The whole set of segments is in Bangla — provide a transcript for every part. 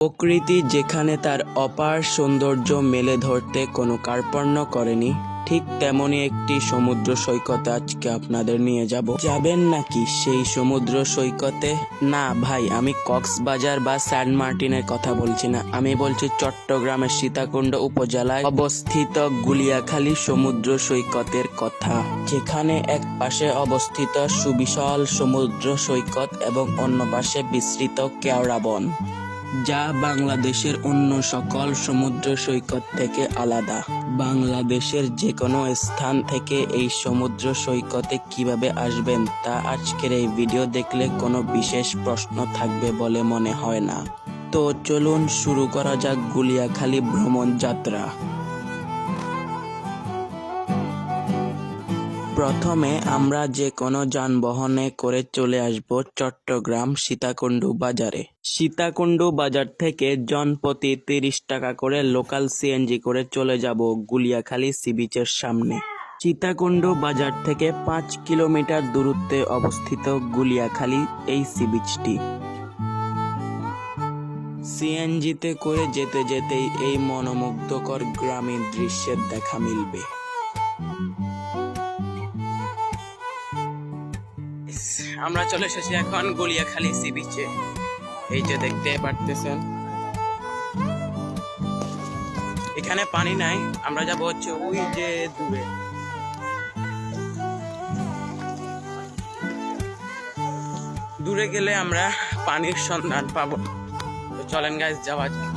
প্রকৃতি যেখানে তার অপার সৌন্দর্য মেলে ধরতে কোনো কার্পণ্য করেনি, ঠিক তেমনই একটি সমুদ্র সৈকতে আজকে আপনাদের নিয়ে যাব। যাবেন নাকি সেই সমুদ্র সৈকতে? না ভাই, আমি কক্সবাজার বা সেন্ট মার্টিনের কথা বলছি না। আমি বলছি চট্টগ্রামের সীতাকুণ্ড উপজেলায় অবস্থিত গুলিয়াখালী সমুদ্র সৈকতের কথা। যেখানে এক পাশে অবস্থিত সুবিশাল সমুদ্র সৈকত এবং অন্য পাশে বিস্তৃত কেওড়া বন। যা বাংলাদেশের অন্য সকল সমুদ্র সৈকত থেকে আলাদা। বাংলাদেশের যে কোনো স্থান থেকে এই সমুদ্র সৈকতে কীভাবে আসবেন তা আজকের এই ভিডিও দেখলে কোনো বিশেষ প্রশ্ন থাকবে বলে মনে হয় না। তো চলুন শুরু করা যাক গুলিয়াখালী ভ্রমণ যাত্রা। প্রথমে আমরা যে কোনো যানবাহনে করে চলে আসব চট্টগ্রাম সীতাকুণ্ডু বাজারে। সীতাকুণ্ডু বাজার থেকে জনপ্রতি তিরিশ টাকা করে লোকাল সিএনজি করে চলে যাব গুলিয়াখালী সি বিচের সামনে। সীতাকুণ্ডু বাজার থেকে পাঁচ কিলোমিটার দূরত্বে অবস্থিত গুলিয়াখালী এই সি বিচটি। সিএনজিতে করে যেতে যেতেই এই মনোমুগ্ধকর গ্রামীণ দৃশ্যের দেখা মিলবে। আমরা চলে এসেছি এখন গলিয়াখালী সি বিচে এই যে দেখতে পারতেছেন। এখানে পানি নাই, আমরা যাব হচ্ছে ওই যে দূরে। দূরে গেলে আমরা পানির সন্ধান পাবো। তো চলেন গাইজ যাওয়া যাক।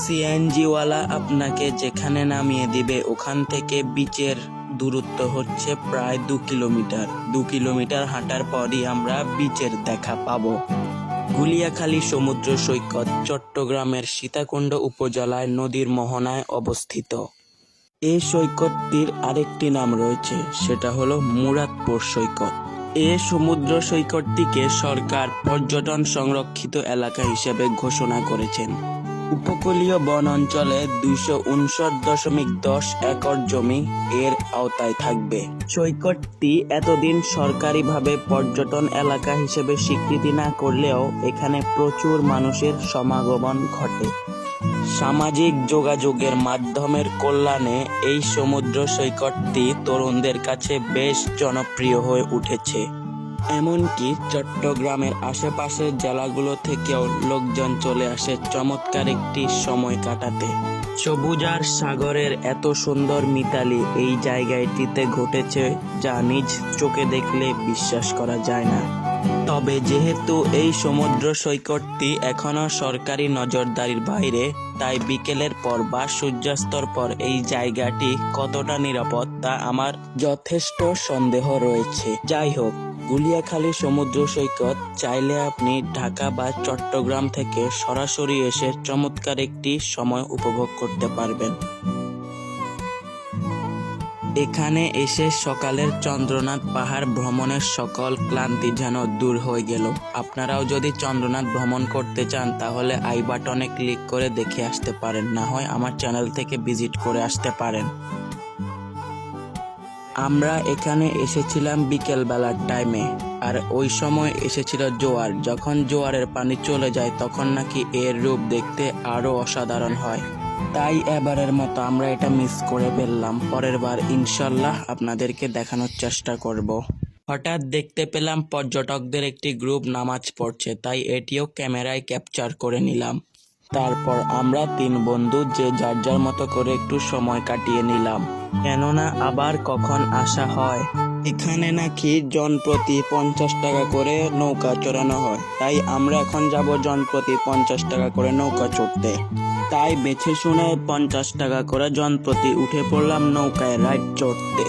সিএনজি ওয়ালা আপনাকে যেখানে নামিয়ে দিবে, ওখান থেকে বিচের দূরত্ব হচ্ছে প্রায় দু কিলোমিটার। দু কিলোমিটার হাঁটার পরই আমরা বিচের দেখা পাব। গুলিয়াখালী সমুদ্র সৈকত চট্টগ্রামের সীতাকুণ্ড উপজেলায় নদীর মোহনায় অবস্থিত। এই সৈকতটির আরেকটি নাম রয়েছে, সেটা হলো মুরাদপুর সৈকত। এ সমুদ্র সৈকতটিকে সরকার পর্যটন সংরক্ষিত এলাকা হিসেবে ঘোষণা করেছেন। উপকূলীয় বন অঞ্চলে দুইশো উনষাট দশমিক দশ একর জমি এর আওতায় থাকবে। সৈকতটি এতদিন সরকারিভাবে পর্যটন এলাকা হিসেবে স্বীকৃতি না করলেও এখানে প্রচুর মানুষের সমাগমন ঘটে। সামাজিক যোগাযোগের মাধ্যমের কল্যাণে এই সমুদ্র সৈকতটি তরুণদের কাছে বেশ জনপ্রিয় হয়ে উঠেছে। এমনকি চট্টগ্রামের আশেপাশের জেলাগুলো থেকেও লোকজন চলে আসে চমৎকার একটি সময় কাটাতে। সবুজার সাগরের এত সুন্দর মিতালি এই জায়গাটিতে ঘটেছে যা নিজ চোখে দেখলে বিশ্বাস করা যায় না। তবে যেহেতু এই সমুদ্র সৈকতটি এখনও সরকারি নজরদারির বাইরে, তাই বিকেলের পর বা সূর্যাস্তর পর এই জায়গাটি কতটা নিরাপদ তা আমার যথেষ্ট সন্দেহ রয়েছে। যাই হোক গুলিয়াখালী সমুদ্র সৈকত চাইলে আপনি ঢাকা বা চট্টগ্রাম থেকে সরাসরি এসে চমৎকার একটি সময় উপভোগ করতে পারবেন। এখানে এসে সকালের চন্দ্রনাথ পাহাড় ভ্রমণের সকল ক্লান্তি যেন দূর হয়ে গেল। আপনারাও যদি চন্দ্রনাথ ভ্রমণ করতে চান, তাহলে আই বাটনে ক্লিক করে দেখে আসতে পারেন। না হয় আমার চ্যানেল থেকে ভিজিট করে আসতে পারেন। আমরা এখানে এসেছিলাম বিকেল বেলার টাইমে আর ওই সময় এসেছিল জোয়ার। যখন জোয়ারের পানি চলে যায়, তখন নাকি এর রূপ দেখতে আরও অসাধারণ হয়। তাই এবারের মতো আমরা এটা মিস করে ফেললাম। পরের বার ইনশাল্লাহ আপনাদেরকে দেখানোর চেষ্টা করব। হঠাৎ দেখতে পেলাম পর্যটকদের একটি গ্রুপ নামাজ পড়ছে, তাই এটিও ক্যামেরায় ক্যাপচার করে নিলাম। তারপর আমরা তিন বন্ধু যে যার যার মতো করে একটু সময় কাটিয়ে নিলাম। কেননা আবার কখন আসা হয়? এখানে নাকি জনপ্রতি পঞ্চাশ টাকা করে নৌকা চড়ানো হয়। তাই আমরা এখন যাব জনপ্রতি পঞ্চাশ টাকা করে নৌকা চড়তে। তাই বেছে শুনে পঞ্চাশ টাকা করে জনপ্রতি উঠে পড়লাম নৌকায় রাইড চড়তে।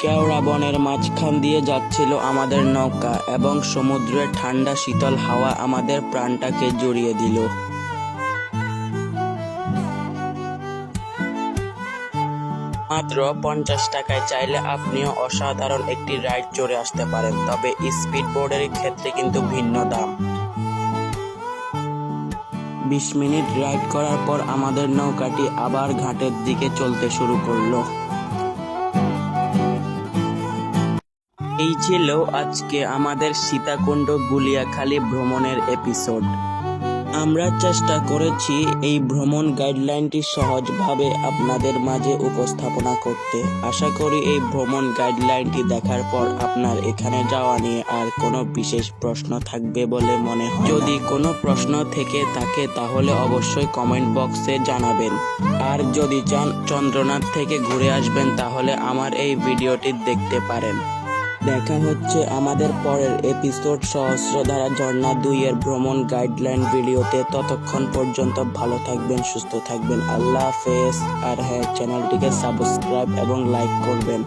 কেওড়া বনের মাঝখান দিয়ে যাচ্ছিল আমাদের নৌকা এবং সমুদ্রের ঠান্ডা শীতল হাওয়া আমাদের প্রাণটাকে জড়িয়ে দিল। মাত্র পঞ্চাশ টাকায় চাইলে আপনিও অসাধারণ একটি রাইড চড়ে আসতে পারেন, তবে স্পিড বোর্ডের ক্ষেত্রে কিন্তু ভিন্ন দাম। বিশ মিনিট রাইড করার পর আমাদের নৌকাটি আবার ঘাটের দিকে চলতে শুরু করল। এই ছিল আজকে আমাদের সীতাকুণ্ড গুলিয়াখালী ভ্রমণের এপিসোড। আমরা চেষ্টা করেছি এই ভ্রমণ গাইডলাইনটি সহজভাবে আপনাদের মাঝে উপস্থাপনা করতে। আশা করি এই ভ্রমণ গাইডলাইনটি দেখার পর আপনার এখানে যাওয়া নিয়ে আর কোনো বিশেষ প্রশ্ন থাকবে বলে মনে হয় যদি কোনো প্রশ্ন থেকে থাকে তাহলে অবশ্যই কমেন্ট বক্সে জানাবেন। আর যদি চান চন্দ্রনাথ থেকে ঘুরে আসবেন তাহলে আমার এই ভিডিওটি দেখতে পারেন। দেখা হচ্ছে আমাদের পরের এপিসোড সহস্রধারা ঝর্ণা দুই এর ভ্রমণ গাইডলাইন ভিডিওতে। ততক্ষণ পর্যন্ত ভালো থাকবেন, সুস্থ থাকবেন। আল্লাহ হাফেজ। আর হ্যাঁ চ্যানেলটিকে সাবস্ক্রাইব এবং লাইক করবেন।